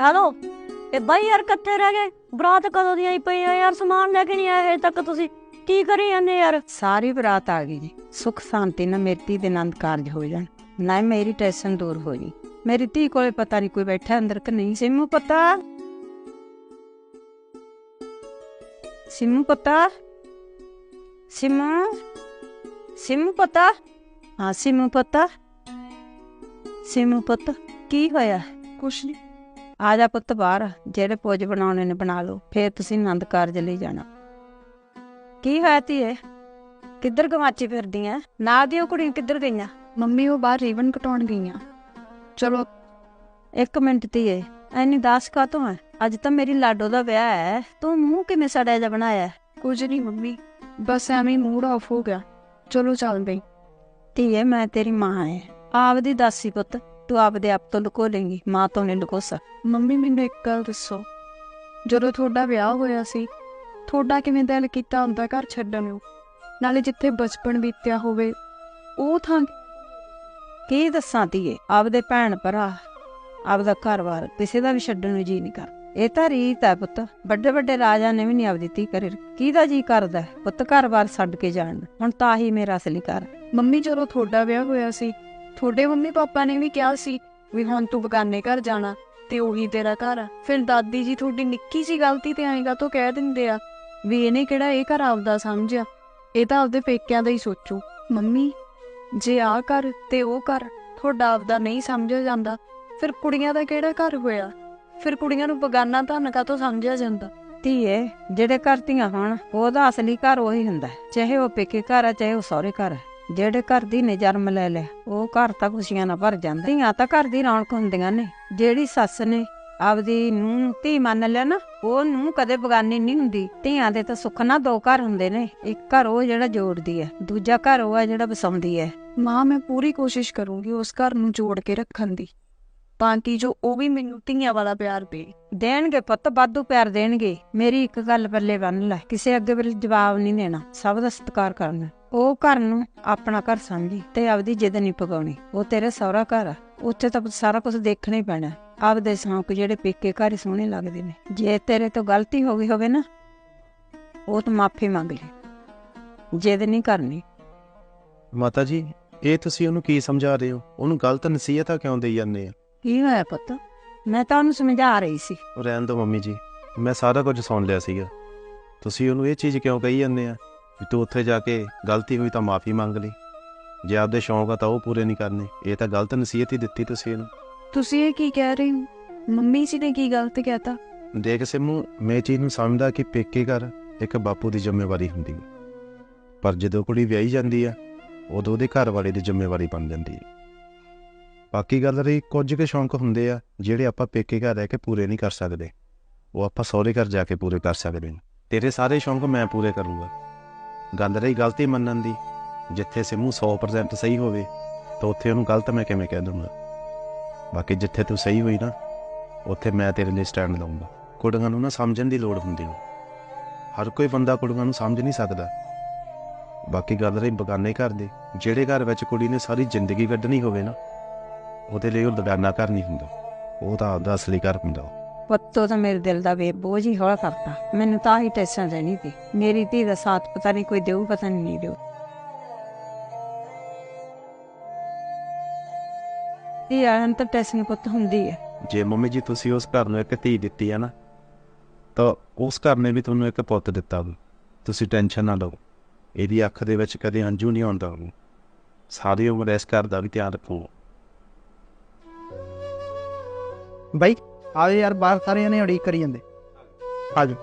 Hello ਇਹ ਬਾਈ ਯਾਰ ਕਿੱਥੇ ਰਹਿ ਗਏ। ਬਰਾਤ ਕਦੋਂ ਦੀ ਆਈ ਪਈ ਆ ਯਾਰ? ਸਮਾਨ ਲੈ ਕੇ ਨਹੀਂ ਆਏ ਹਜੇ ਤੱਕ ਤੁਸੀਂ। ਕੀ ਕਰੀ ਜਾਂਦੇ ਯਾਰ? ਸਾਰੀ ਬਰਾਤ ਆ ਗਈ ਜੀ। ਸੁਖ ਸ਼ਾਂਤੀ ਨਾਲ ਮੇਰੀ ਧੀ ਦੇ ਆਨੰਦ ਕਾਰਜ ਹੋ ਜਾਣ। ਨਾ ਮੇਰੀ ਟੈਨਸ਼ਨ ਦੂਰ ਹੋ ਜੀ ਮੇਰੀ ਧੀ ਕੋਲੇ ਪਤਾ ਨਹੀਂ ਕੋਈ ਬੈਠਾ ਅੰਦਰ ਕਿ ਨਹੀਂ। ਸਿੰਮੂ ਪਤਾ। ਸਿੰਮੂ ਪਤਾ। ਸਿੰਮੂ। ਸਿੰਮੂ ਪਤਾ। ਹਾਂ ਸਿੰਮੂ ਪਤਾ। ਸਿੰਮੂ ਪਤਾ ਕੀ ਹੋਇਆ? ਕੁਛ ਨਹੀਂ ਆ ਜਾ ਪੁੱਤ ਬਾਹਰ ਜਿਹੜੇ ਪੋਜ ਬਣਾਉਣੇ ਨੇ ਬਣਾ ਲਓ ਫੇਰ ਤੁਸੀਂ ਆਨੰਦ ਕਾਰਜ ਲਈ ਜਾਣਾ। ਕੀ ਹੋਇਆ ਧੀਏ? ਕਿੱਧਰ ਗਵਾਚੀ ਫਿਰਦੀਆਂ ਨਾ ਦਿਓ ਕੁੜੀ ਕਿੱਧਰ ਗਈਆਂ? ਮੰਮੀ ਉਹ ਬਾਹਰ ਰੀਵਨ ਕਟਾਉਣ ਗਈਆਂ। ਚਲੋ। ਇੱਕ ਮਿੰਟ ਧੀਏ ਐਨੀ ਦਾਸ ਕਾ ਹੈ ਅੱਜ ਤਾਂ ਮੇਰੀ ਲਾਡੋ ਦਾ ਵਿਆਹ ਹੈ ਤੂੰ ਮੂੰਹ ਕਿਵੇਂ ਸੜਿਆ ਜਾ ਬਣਾਇਆ? ਕੁਝ ਨਹੀਂ ਮੰਮੀ ਬਸ ਐਵੇਂ ਮੂਡ ਆਫ ਹੋ ਗਿਆ। ਚਲੋ ਚੱਲਦੇ ਧੀਏ ਮੈਂ ਤੇਰੀ ਮਾਂ ਹੈ ਆਪਦੀ ਦਾਸੀ ਪੁੱਤ। ਤੂੰ ਆਪਦੇ ਆਪ ਤੋਂ ਲੁਕੋ ਲੇਂਗੀ ਮਾਂ ਤੋਂ ਨਹੀਂ ਲੁਕੋ ਸਕ। ਮੰਮੀ ਮੈਨੂੰ ਇੱਕ ਗੱਲ ਦੱਸੋ। ਜਦੋਂ ਤੁਹਾਡਾ ਵਿਆਹ ਹੋਇਆ ਸੀ ਤੁਹਾਡਾ ਕਿਵੇਂ ਦਿਲ ਕੀਤਾ ਹੁੰਦਾ ਘਰ ਛੱਡਣ ਨੂੰ? ਨਾਲੇ ਜਿੱਥੇ ਬਚਪਨ ਬੀਤਿਆ ਹੋਵੇ ਉਹ ਥਾਂ ਕੀ? ਦੱਸਾਂ ਧੀਏ ਆਪਦੇ ਭੈਣ ਭਰਾ ਆਪਦਾ ਘਰ-ਬਾਰ ਕਿਸੇ ਦਾ ਵੀ ਛੱਡਣ ਨੂੰ ਜੀ ਨਹੀਂ ਕਰ ਇਹ ਤਾਂ ਰੀਤ ਹੈ ਪੁੱਤ ਵੱਡੇ ਵੱਡੇ ਰਾਜਾ ਨੇ ਵੀ ਨਹੀਂ ਆਪਦੀ ਧੀ ਕਰੇ ਕਿਹਦਾ ਜੀ ਕਰਦਾ? ਪੁੱਤ ਘਰ-ਬਾਰ ਛੱਡ ਕੇ ਜਾਣ? ਹੁਣ ਤਾਂ ਹੀ ਮੇਰਾ ਅਸਲੀ ਘਰ ਮੰਮੀ ਜਦੋਂ ਤੁਹਾਡਾ ਵਿਆਹ ਹੋਇਆ ਸੀ ਤੁਹਾਡੇ ਮੰਮੀ ਪਾਪਾ ਨੇ ਵੀ ਕਿਹਾ ਸੀ ਵੀ ਹੁਣ ਤੂੰ ਬਗਾਨੇ ਘਰ ਜਾਣਾ ਤੇ ਉਹੀ ਤੇਰਾ ਘਰ ਆ। ਫਿਰ ਦਾਦੀ ਜੀ ਤੁਹਾਡੀ ਨਿੱਕੀ ਜੀ ਗਲਤੀ ਤੇ ਆਏਗਾ ਤੋਂ ਕਹਿ ਦਿੰਦੇ ਆ ਵੀ ਇਹਨੇ ਕਿਹੜਾ ਇਹ ਘਰ ਆਪਦਾ ਸਮਝਿਆ। ਇਹ ਤਾਂ ਆਪਦੇ ਪੇਕਿਆਂ ਦਾ ਹੀ ਸੋਚੂ। ਮੰਮੀ, ਜੇ ਆ ਘਰ ਤੇ ਉਹ ਘਰ ਤੁਹਾਡਾ ਆਪਦਾ ਨਹੀਂ ਸਮਝਿਆ ਜਾਂਦਾ, ਫਿਰ ਕੁੜੀਆਂ ਦਾ ਕਿਹੜਾ ਘਰ ਹੋਇਆ? ਫਿਰ ਕੁੜੀਆਂ ਨੂੰ ਬਗਾਨਾ ਧਨ ਕਾ ਤੋਂ ਸਮਝਿਆ ਜਾਂਦਾ? ਧੀਏ ਜਿਹੜੇ ਘਰ ਧੀਆਂ ਹੋਣ ਉਹਦਾ ਅਸਲੀ ਘਰ ਉਹੀ ਹੁੰਦਾ, ਚਾਹੇ ਉਹ ਪੇਕੇ ਘਰ ਆ, ਚਾਹੇ ਉਹ ਸਹੁਰੇ ਘਰ ਹੈ ਜਿਹੜੇ ਘਰ ਦੀ ਨੇ ਜਨਮ ਲੈ ਲਿਆ ਉਹ ਘਰ ਤਾਂ ਖੁਸ਼ੀਆਂ ਨਾਲ ਭਰ ਜਾਂਦਾ। ਧੀਆਂ ਤਾਂ ਘਰ ਦੀ ਰੌਣਕ ਹੁੰਦੀਆਂ ਨੇ। ਜਿਹੜੀ ਸੱਸ ਨੇ ਆਪਦੀ ਨੂੰ ਧੀ ਮੰਨ ਲਿਆ ਨਾ, ਉਹ ਨੂੰ ਕਦੇ ਬਗਾਨੀ ਨਹੀਂ ਹੁੰਦੀ। ਧੀਆਂ ਦੇ ਤਾਂ ਸੁੱਖ ਨਾਲ ਦੋ ਘਰ ਹੁੰਦੇ ਨੇ, ਇੱਕ ਘਰ ਉਹ ਜਿਹੜਾ ਜੋੜਦੀ ਹੈ, ਦੂਜਾ ਘਰ ਉਹ ਹੈ ਜਿਹੜਾ ਵਸਾਉਂਦੀ ਹੈ। ਮਾਂ, ਮੈਂ ਪੂਰੀ ਕੋਸ਼ਿਸ਼ ਕਰੂੰਗੀ ਉਸ ਘਰ ਨੂੰ ਜੋੜ ਕੇ ਰੱਖਣ ਦੀ। ਤਾਂ ਕਿ ਜੋ ਉਹ ਵੀ ਮੈਨੂੰ ਧੀਆਂ ਵਾਲਾ ਪਿਆਰ ਦੇ ਦੇਣਗੇ ਪੁੱਤ, ਵਾਧੂ ਪਿਆਰ ਦੇਣਗੇ, ਮੇਰੀ ਇੱਕ ਗੱਲ ਪੱਲੇ ਬੰਨ ਲੈ, ਕਿਸੇ ਅੱਗੇ ਵੇਲੇ ਜਵਾਬ ਨਹੀਂ ਦੇਣਾ, ਸਭ ਦਾ ਸਤਿਕਾਰ ਕਰਨਾ। ਉਹ ਘਰ ਨੂੰ ਆਪਣਾ ਘਰ ਸਮਝੀ ਤੇ ਆਪਦੀ ਜਿੱਦ ਨਹੀਂ ਪਕਾਉਣੀ ਉਹ ਤੇਰੇ ਸਹੁਰਾ ਘਰ ਆ, ਉੱਥੇ ਤਾਂ ਸਾਰਾ ਕੁਝ ਦੇਖਣਾ ਹੀ ਪੈਣਾ। ਆਪਦੇ ਸ਼ੌਂਕ ਜਿਹੜੇ ਪੇਕੇ ਘਰ ਹੀ ਸੋਹਣੇ ਲੱਗਦੇ ਨੇ। ਜੇ ਤੇਰੇ ਤੋਂ ਗਲਤੀ ਹੋ ਗਈ ਹੋਵੇ ਨਾ, ਉਹ ਤਾਂ ਮਾਫੀ ਮੰਗ ਲੈ। ਜਿੱਦ ਨਹੀਂ ਕਰਨੀ। ਮਾਤਾ ਜੀ, ਇਹ ਤੁਸੀਂ ਉਹਨੂੰ ਕੀ ਸਮਝਾ ਰਹੇ ਹੋ? ਉਹਨੂੰ ਗਲਤ ਨਸੀਹਤਾਂ ਕਿਉਂ ਦੇਈ ਜਾਂਦੇ ਆ? ਕੀ ਹੋਇਆ ਪੁੱਤ? ਮੈਂ ਤਾਂ ਉਹਨੂੰ ਸਮਝਾ ਰਹੀ ਸੀ। ਉਹ ਰਹਿਣ ਦਿਓ ਮੰਮੀ ਜੀ। ਮੈਂ ਸਾਰਾ ਕੁਝ ਸੁਣ ਲਿਆ ਸੀਗਾ। ਤੁਸੀਂ ਉਹਨੂੰ ਇਹ ਚੀਜ਼ ਕਿਉਂ ਕਹੀ ਜਾਂਦੇ ਆ? ਵੀ ਤੂੰ ਉੱਥੇ ਜਾ ਕੇ ਗਲਤੀ ਹੋਈ ਤਾਂ ਮਾਫੀ ਮੰਗ ਲਈ। ਜੇ ਆਪਦੇ ਸ਼ੌਂਕ ਆ ਤਾਂ ਉਹ ਪੂਰੇ ਨਹੀਂ ਕਰਨੇ। ਇਹ ਤਾਂ ਗਲਤ ਨਸੀਹਤ ਹੀ ਦਿੱਤੀ ਤੁਸੀਂ ਇਹਨੂੰ। ਤੁਸੀਂ ਇਹ ਕੀ ਕਹਿ ਰਹੇ ਹੋ? ਮੰਮੀ ਜੀ ਨੇ ਕੀ ਗਲਤ ਕਹਿਤਾ? ਦੇਖ ਸਿਮੂ ਮੈਂ ਇਹ ਚੀਜ਼ ਨੂੰ ਸਮਝਦਾ ਕਿ ਪੇਕੇ ਘਰ ਇੱਕ ਬਾਪੂ ਦੀ ਜ਼ਿੰਮੇਵਾਰੀ ਹੁੰਦੀ ਹੈ। ਪਰ ਜਦੋਂ ਕੁੜੀ ਵਿਆਹੀ ਜਾਂਦੀ ਆ ਉਦੋਂ ਉਹਦੇ ਘਰ ਵਾਲੇ ਦੀ ਜ਼ਿੰਮੇਵਾਰੀ ਬਣ ਜਾਂਦੀ ਹੈ। ਬਾਕੀ ਗੱਲ ਰਹੀ, ਕੁਝ ਕੁ ਸ਼ੌਂਕ ਹੁੰਦੇ ਆ, ਜਿਹੜੇ ਆਪਾਂ ਪੇਕੇ ਘਰ ਰਹਿ ਕੇ ਪੂਰੇ ਨਹੀਂ ਕਰ ਸਕਦੇ। ਉਹ ਆਪਾਂ ਸਹੁਰੇ ਘਰ ਜਾ ਕੇ ਪੂਰੇ ਕਰ ਸਕਦੇ ਨੇ। ਤੇਰੇ ਸਾਰੇ ਸ਼ੌਂਕ ਮੈਂ ਪੂਰੇ ਕਰੂੰਗਾ। ਗੱਲ ਰਹੀ ਗਲਤੀ ਮੰਨਣ ਦੀ। ਜਿੱਥੇ ਸਿਮੂ 100% ਸਹੀ ਹੋਵੇ, ਤਾਂ ਉੱਥੇ ਉਹਨੂੰ ਗਲਤ ਮੈਂ ਕਿਵੇਂ ਕਹਿ ਦੂੰਗਾ? ਬਾਕੀ ਜਿੱਥੇ ਤੂੰ ਸਹੀ ਹੋਈ ਨਾ, ਉੱਥੇ ਮੈਂ ਤੇਰੇ ਲਈ ਸਟੈਂਡ ਲਵਾਂਗਾ ਕੁੜੀਆਂ ਨੂੰ ਨਾ ਸਮਝਣ ਦੀ ਲੋੜ ਹੁੰਦੀ ਹੈ ਹਰ ਕੋਈ ਬੰਦਾ ਕੁੜੀਆਂ ਨੂੰ ਸਮਝ ਨਹੀਂ ਸਕਦਾ। ਬਾਕੀ ਗੱਲ ਰਹੀ ਬਗਾਨੇ ਘਰ ਦੀ। ਜਿਹੜੇ ਘਰ ਵਿੱਚ ਕੁੜੀ ਨੇ ਸਾਰੀ ਜ਼ਿੰਦਗੀ ਕੱਢਣੀ ਹੋਵੇ ਨਾ ਉਹਦੇ ਲਈ ਉਹ ਬਗਾਨਾ ਘਰ ਨਹੀਂ ਹੁੰਦਾ। ਉਹ ਤਾਂ ਆਪਦਾ ਅਸਲੀ ਘਰ ਹੁੰਦਾ ਪੁੱਤੋ ਤਾਂ ਮੇਰੇ ਦਿਲ ਦਾ ਵੇ ਬੋਝ ਹੀ ਹੌਲਾ ਕਰਤਾ। ਮੈਨੂੰ ਤਾਂ ਹੀ ਟੈਨਸ਼ਨ ਰਹਿਣੀ ਸੀ। ਮੇਰੀ ਧੀ ਦਾ ਸਾਥ ਪਤਾ ਨਹੀਂ ਕੋਈ ਦੇਊ ਪਤਾ ਨਹੀਂ ਨਹੀਂ ਦੇਊ। ਧੀ ਆਣ ਤਾਂ ਟੈਨਸ਼ਨ ਪੁੱਤ ਹੁੰਦੀ ਹੈ। ਜੇ ਮੰਮੀ ਜੀ ਤੁਸੀਂ ਉਸ ਘਰ ਨੂੰ ਇੱਕ ਧੀ ਦਿੱਤੀ ਹੈ ਨਾ ਤਾਂ ਉਸ ਘਰ ਨੇ ਵੀ ਤੁਹਾਨੂੰ ਇੱਕ ਪੁੱਤ ਦਿੱਤਾ ਵਾ ਤੁਸੀਂ ਟੈਨਸ਼ਨ ਨਾ ਲਓ। ਇਹਦੀ ਅੱਖ ਦੇ ਵਿੱਚ ਕਦੇ ਹੰਝੂ ਨਹੀਂ ਆਉਂਦਾ ਉਹਨੂੰ ਸਾਰੀ ਉਮਰ ਇਸ ਘਰ ਦਾ ਵੀ ਧਿਆਨ ਰੱਖੋ। ਬਾਈ ਆਓ ਯਾਰ ਬਾਹਰ ਸਾਰੇ ਜਣੇ ਉਡੀਕ ਕਰੀ ਜਾਂਦੇ। ਆਜੋ